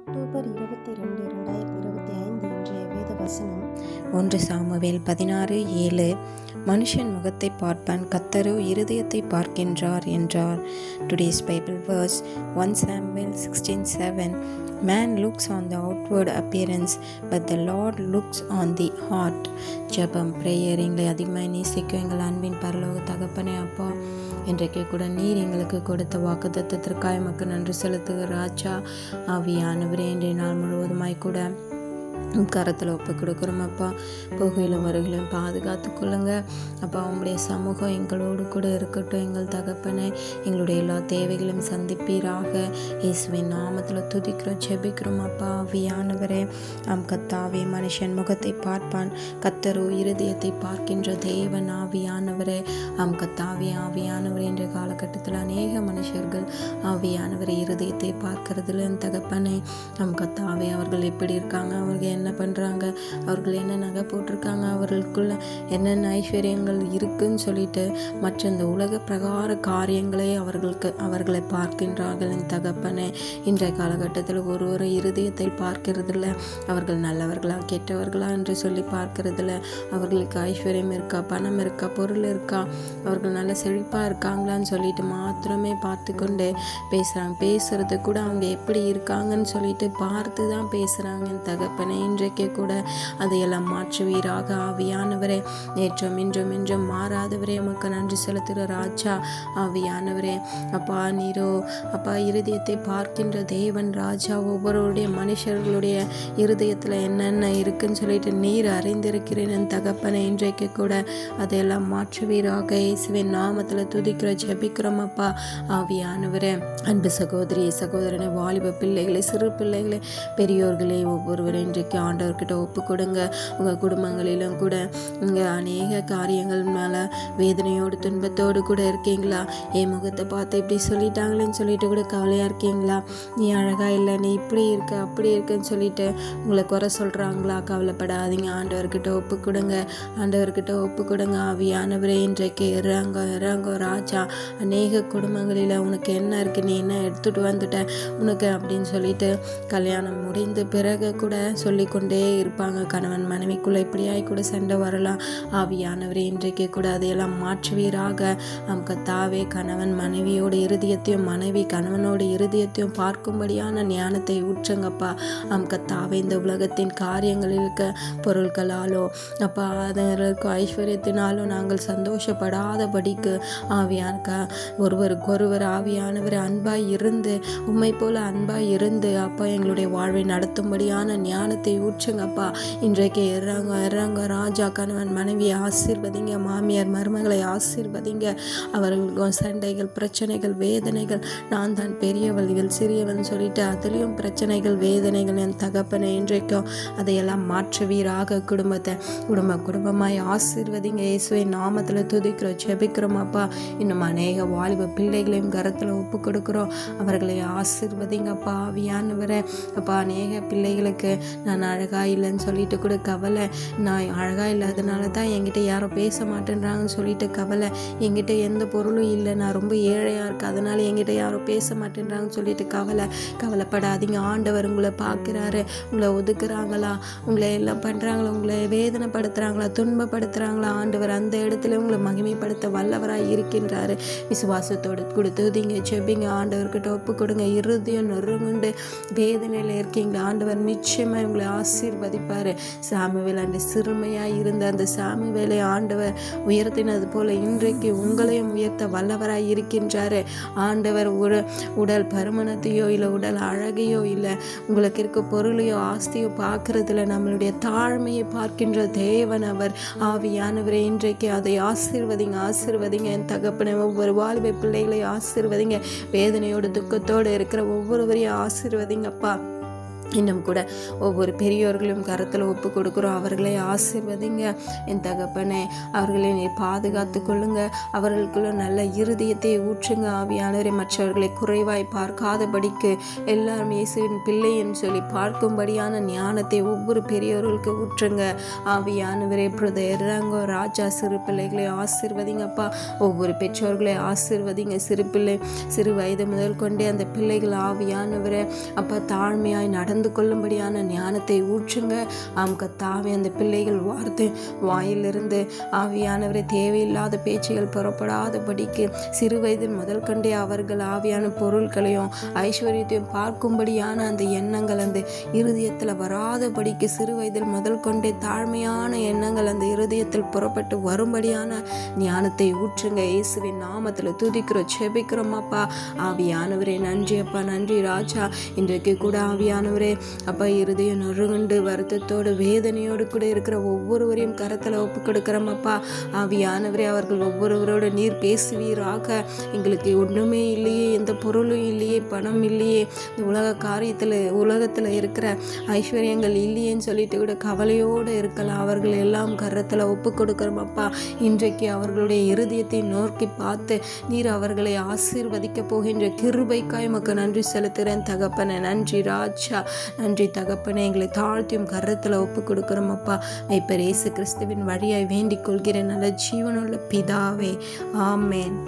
October இருபத்தி ரெண்டு ரெண்டாயிரத்தி இருபத்தி ஐந்து இன்றைய வேத வசனம் ஒன்று சாமுவேல் பதினாறு ஏழு மனுஷன் முகத்தை பார்ப்பான் கத்தரோ இருதயத்தை பார்க்கின்றார் என்றார். Today's Bible verse one Samuel sixteen seven man looks on the outward appearance but the lord looks on the heart ஜெபம் ப்ரேயர் எங்களை அதிகமாக நேசிக்கும் எங்கள் அன்பின் பரலோக தகப்பனே அப்பா இன்றைக்கு கூட நீர் எங்களுக்கு கொடுத்த வாக்குத்தத்திற்காக மக்கள் நன்றி செலுத்துகிற ராஜா ஆவியான ஆவியானவரே இன்றைய நாள் முழுவதுமாய் கூட கரத்தில் ஒப்பு கொடுக்குறோம் அப்பா. புகையிலும் வருகையிலும் பாதுகாத்து கொள்ளுங்க அப்பா உங்களுடைய சமூகம் எங்களோடு கூட இருக்கட்டும். எங்கள் தகப்பனை எங்களுடைய எல்லா தேவைகளையும் சந்திப்பீராக. இயேசுவின் நாமத்தில் துதிக்கிறோம் செபிக்கிறோம் அப்பா. ஆவியானவரே ஆம் கத்தாவே மனுஷன் முகத்தை பார்ப்பான். கத்தரோ இருதயத்தை பார்க்கின்ற தேவன் ஆவியானவரே. ஆம் கத்தாவே ஆவியானவர் என்ற காலகட்டத்தில் அநேக மனுஷர்கள் ஆவியானவரை இருதயத்தை பார்க்கறதுல தகப்பனை தகப்பனே ஆம் கத்தாவே அவர்கள் எப்படி இருக்காங்க? அவர்கள் என்ன பண்ணுறாங்க அவர்கள் என்ன நகை போட்டிருக்காங்க? அவர்களுக்குள்ள என்னென்ன ஐஸ்வர்யங்கள் இருக்குன்னு சொல்லிட்டு மற்ற இந்த உலக பிரகார காரியங்களை அவர்களுக்கு அவர்களை பார்க்கின்றார்கள். என் தகப்பனே இன்றைய காலகட்டத்தில் ஒரு ஒரு இருதயத்தை பார்க்கிறதில்ல. அவர்கள் நல்லவர்களா கெட்டவர்களா என்று சொல்லி பார்க்கறதில்ல. அவர்களுக்கு ஐஸ்வர்யம் இருக்கா? பணம் இருக்கா? பொருள் இருக்கா? அவர்கள் நல்ல செழிப்பாக இருக்காங்களான்னு சொல்லிட்டு மாத்திரமே பார்த்து கொண்டு பேசுகிறாங்க பேசுறது கூட அவங்க எப்படி இருக்காங்கன்னு சொல்லிட்டு பார்த்து தான் பேசுகிறாங்க என் தகப்பனே இன்றைக்கே கூட அதையெல்லாம் மாற்றுவீராக ஆவியானவரே. நேற்றும் இன்றும் இன்றும் மாறாதவரே. உமக்கு நன்றி செலுத்துகிற ராஜா ஆவியானவரே. அப்பா நீரோ அப்பா இருதயத்தை பார்க்கின்ற தேவன் ராஜா ஒவ்வொருவருடைய மனுஷர்களுடைய இருதயத்தில் என்னென்ன இருக்குன்னு சொல்லிட்டு நீர் அறிந்திருக்கிறேன். என் தகப்பனை இன்றைக்கு கூட அதையெல்லாம் மாற்றுவீராக. இயேசுவின் நாமத்தில் துதிக்கிற ஜெபிக்கிறோம் அப்பா ஆவியானவரே. அன்பு சகோதரி சகோதரனை வாலிப பிள்ளைகளை சிறு பிள்ளைகளை பெரியோர்களே ஒவ்வொருவரும் இன்றைக்கு ஆண்டவர்கிட்ட ஒப்பு கொடுங்க. உங்கள் குடும்பங்களிலும் கூட இங்கே அநேக காரியங்கள் மேலே வேதனையோடு துன்பத்தோடு கூட இருக்கீங்களா? என் முகத்தை பார்த்து இப்படி சொல்லிட்டாங்களேன்னு சொல்லிட்டு கூட கவலையாக இருக்கீங்களா? நீ அழகாக இல்லை நீ இப்படி இருக்க அப்படி இருக்குன்னு சொல்லிட்டு உங்களை குறை சொல்கிறாங்களா கவலைப்படாதீங்க. ஆண்டவர்கிட்ட ஒப்பு கொடுங்க. ஆண்டவர்கிட்ட ஒப்பு கொடுங்க. ஆவியானவரே இன்றைக்கு இறங்க இறங்க ராஜா. அநேக குடும்பங்களில் உனக்கு என்ன இருக்குது நீ என்ன எடுத்துகிட்டு வந்துட்ட? உனக்கு அப்படின்னு சொல்லிட்டு கல்யாணம் முடிந்த பிறகு கூட சொல்லி கொண்டே இருப்பாங்க. கணவன் மனைவிக்குள்ளே இப்படியாய் கூட சண்டை வரலாம். ஆவியானவரே இன்றைக்கு கூட அதையெல்லாம் மாற்றுவீராக. நம் கத்தாவே கணவன் மனைவியோட இருதயத்தையும் மனைவி கணவனோட இருதயத்தையும் பார்க்கும்படியான ஞானத்தை ஊற்றுங்கப்பா. நம் கத்தாவே இந்த உலகத்தின் காரியங்களில் இருக்க பொருட்களாலோ அப்பா அதற்கு ஐஸ்வர்யத்தினாலோ நாங்கள் சந்தோஷப்படாதபடிக்கு ஆவியான ஒருவருக்கு ஒருவர் ஆவியானவர் அன்பாய் இருந்து உண்மை போல அன்பாய் இருந்து அப்பா எங்களுடைய வாழ்வை நடத்தும்படியான ஞானத்தை ஊற்றுங்கப்பா இன்றைக்கு இறங்க இறங்க ராஜா கணவன் மனைவியை ஆசீர்வதிங்க மாமியார் மருமகளை ஆசீர்வதிங்க. அவர்கள் சண்டைகள் பிரச்சனைகள் வேதனைகள். நான் தான் பெரியவள் இவள் சிறியவன் சொல்லிட்டு அதுலேயும் பிரச்சனைகள் வேதனைகள் என் தகப்பனை இன்றைக்கும் அதையெல்லாம் மாற்றுவீராக குடும்பத்தை. குடும்ப குடும்பமாய் ஆசீர்வதிங்க இயேசுவை நாமத்தில் துதிக்கிறோம் செபிக்கிறோம் அப்பா. இன்னும் அநேக வாலிப பிள்ளைகளையும் கரத்தில் ஒப்பு கொடுக்குறோம். அவர்களை ஆசீர்வதிங்கப்பா ஆவியானவரை. அப்பா அநேக பிள்ளைகளுக்கு நான் நான் அழகா இல்லைன்னு சொல்லிட்டு கூட கவலை. நான் அழகா இல்லாதனால தான் என்கிட்ட யாரும் பேச மாட்டேன்றாங்கன்னு சொல்லிட்டு கவலை. என்கிட்ட எந்த பொருளும் இல்லை. நான் ரொம்ப ஏழையாக இருக்கேன். அதனால என்கிட்ட யாரும் பேச மாட்டேன்றாங்கன்னு சொல்லிட்டு கவலை. கவலைப்படாதீங்க. ஆண்டவர் உங்களை பார்க்குறாரு. உங்களை ஒதுக்குறாங்களா? உங்களை எல்லாம் பண்ணுறாங்களா உங்களை வேதனைப்படுத்துகிறாங்களா துன்பப்படுத்துகிறாங்களா ஆண்டவர் அந்த இடத்துல உங்களை மகிமைப்படுத்த வல்லவராக இருக்கின்றாரு. விசுவாசத்தோடு கொடுத்துதீங்க செப்பிங்க செபிங்க ஆண்டவர்கிட்ட ஒப்பு கொடுங்க. இருதயம் நொறுங்குண்டு. வேதனையில் இருக்கீங்களா? ஆண்டவர் நிச்சயமாக உங்களை ஆசீர்வதிப்பார். சாமுவேல் அந்த சிறுமையாக இருந்த அந்த சாமுவேலை ஆண்டவர் உயர்த்தினது போல இன்றைக்கு உங்களையும் உயர்த்த வல்லவராய் இருக்கின்றாரு. ஆண்டவர் ஒரு உடல் பருமனத்தையோ இல்லை உடல் அழகையோ இல்லை உங்களுக்கு இருக்க பொருளையோ ஆஸ்தியோ பார்க்கறதுல நம்மளுடைய தாழ்மையை பார்க்கின்ற தேவன் அவர். ஆவியானவரை இன்றைக்கு அதை ஆசீர்வதிங்க ஆசீர்வதிங்க. என் தகப்பனை ஒவ்வொரு வாழ்வை பிள்ளைகளை ஆசீர்வதிங்க. வேதனையோடு துக்கத்தோடு இருக்கிற ஒவ்வொருவரையும் ஆசீர்வதிங்கப்பா. இன்னும் கூட ஒவ்வொரு பெரியோர்களும் கருத்தில் ஒப்பு கொடுக்குறோம். அவர்களை ஆசிர்வதிங்க. என் தகப்பனே அவர்களை நீ பாதுகாத்து கொள்ளுங்க. அவர்களுக்குள்ள நல்ல இருதயத்தை ஊற்றுங்க. ஆவியானவரை மற்றவர்களை குறைவாய் பார்க்காதபடிக்கு எல்லாரும் இயேசுவின் பிள்ளை என்று சொல்லி பார்க்கும்படியான ஞானத்தை ஒவ்வொரு பெரியோர்களுக்கு ஊற்றுங்க. ஆவியானவரே பிரதர் இறங்கோ ராஜா சிறு பிள்ளைகளை ஆசிர்வதிங்கப்பா. ஒவ்வொரு பெற்றோர்களை ஆசிர்வதிங்க. சிறு பிள்ளை சிறு வயது முதல் கொண்டே அந்த பிள்ளைகள் ஆவியானவரை அப்பா தாழ்மையாய் நடந்து கொள்ளும்படியான ஞானத்தை ஊற்றுங்க. ஆம் கத்தாவே அந்த பிள்ளைகள் வார்த்தை வாயிலிருந்து ஆவியானவரை தேவையில்லாத பேச்சுகள் புறப்படாதபடிக்கு சிறு வயதில் முதல் கண்டே அவர்கள் ஆவியான பொருட்களையும் ஐஸ்வர்யத்தையும் பார்க்கும்படியான அந்த எண்ணங்கள் அந்த இருதயத்தில் வராதபடிக்கு சிறு வயதில் முதல் கொண்டே தாழ்மையான எண்ணங்கள் அந்த இருதயத்தில் புறப்பட்டு வரும்படியான ஞானத்தை ஊற்றுங்க. இயேசுவின் நாமத்தில் துதிக்கிறோம் செபிக்கிறோம் அப்பா. ஆவியானவரே நன்றி அப்பா. நன்றி ராஜா. இன்றைக்கு கூட ஆவியானவரே அப்பா இருதயம் நொறுங்குண்டு வருத்தத்தோடு வேதனையோடு கூட இருக்கிற ஒவ்வொருவரையும் கரத்தில் ஒப்பு கொடுக்குறோம் அப்பா. ஆவியானவரே அவர்கள் ஒவ்வொருவரோட நீர் பேசுவீராக. எங்களுக்கு ஒன்றுமே இல்லையே எந்த பொருளும் இல்லையே பணம் இல்லையே. இந்த உலக காரியத்தில் உலகத்தில் இருக்கிற ஐஸ்வர்யங்கள் இல்லையேன்னு சொல்லிட்டு கூட கவலையோடு இருக்கலாம். அவர்கள் எல்லாம் கரத்தில் ஒப்பு கொடுக்குறோம் அப்பா. இன்றைக்கு அவர்களுடைய இருதயத்தை நோக்கி பார்த்து நீர் அவர்களை ஆசீர்வதிக்க போகின்ற கிருபைக்காய் மக்கள் நன்றி செலுத்துகிறேன் தகப்பனை. நன்றி ராஜா. நன்றி தகப்பனே எங்களை தாழ்த்தியும் கரத்தில் ஒப்பு கொடுக்குறோமப்பா மெய்ப்பர் இயேசு கிறிஸ்துவின் வழியாய் வேண்டிக் கொள்கிறேன். நல்ல ஜீவனுள்ள பிதாவே. ஆமேன்.